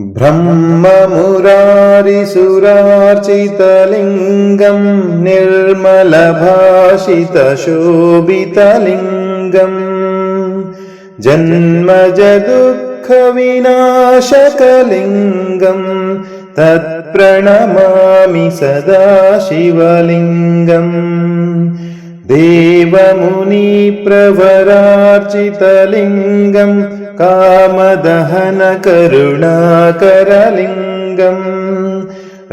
ब्रह्ममुरारिसुरार्चितलिङ्गं निर्मलभाषितशोभितलिङ्गम्। जन्मजदुःखविनाशकलिङ्गं तत्प्रणमामि सदा शिवलिङ्गम्। देवमुनिप्रवरार्चितलिङ्गं कामदहनकरुणाकरलिङ्गम्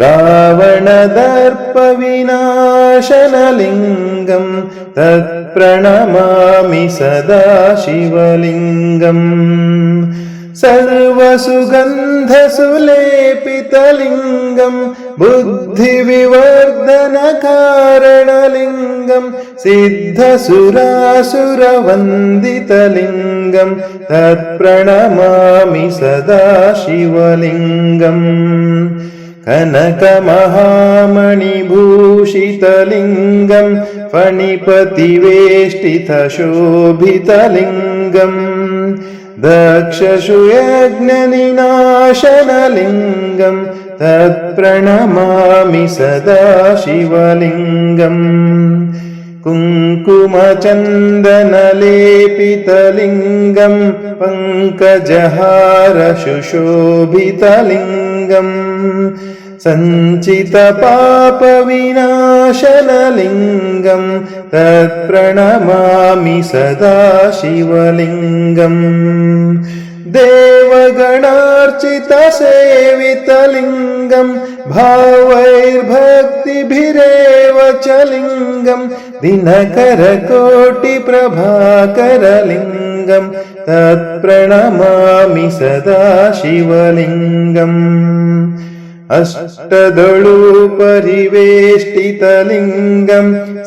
रावणदर्पविनाशनलिङ्गं तत्प्रणमामि सदा शिवलिङ्गम् सर्वसुगन्धसुलेपितलिङ्गं बुद्धिविवर्धनकारणलिङ्गं सिद्धसुरासुरवन्दितलिङ्गं तत्प्रणमामि सदा शिवलिङ्गम् कनकमहामणिभूषितलिङ्गं फणिपतिवेष्टितशोभितलिङ्गम् दक्षशुयज्ञनिनाशनलिङ्गं तत्प्रणमामि सदा शिवलिङ्गम्। कुङ्कुमचन्दनलेपितलिङ्गं पङ्कजहारशुशोभितलिङ्गम् सञ्चितपापविनाशनलिङ्गं तत्प्रणमामि सदा शिवलिङ्गम्। देवगणार्चितसेवितलिङ्गं भावैर्भक्तिभिरेव च लिङ्गं दिनकरकोटिप्रभाकरलिङ्गं तत्प्रणमामि सदा शिवलिङ्गम् अष्टदळु परिवेष्टितलिङ्गं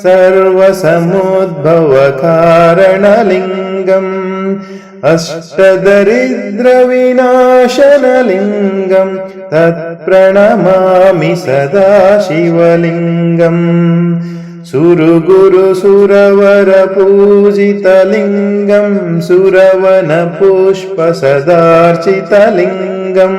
सर्वसमुद्भवकारणलिङ्गम् अष्टदरिद्रविनाशनलिङ्गं तत्प्रणमामि सदा शिवलिङ्गम् सुरगुरुसुरवरपूजितलिङ्गं सुरवनपुष्पसदार्चितलिङ्गम्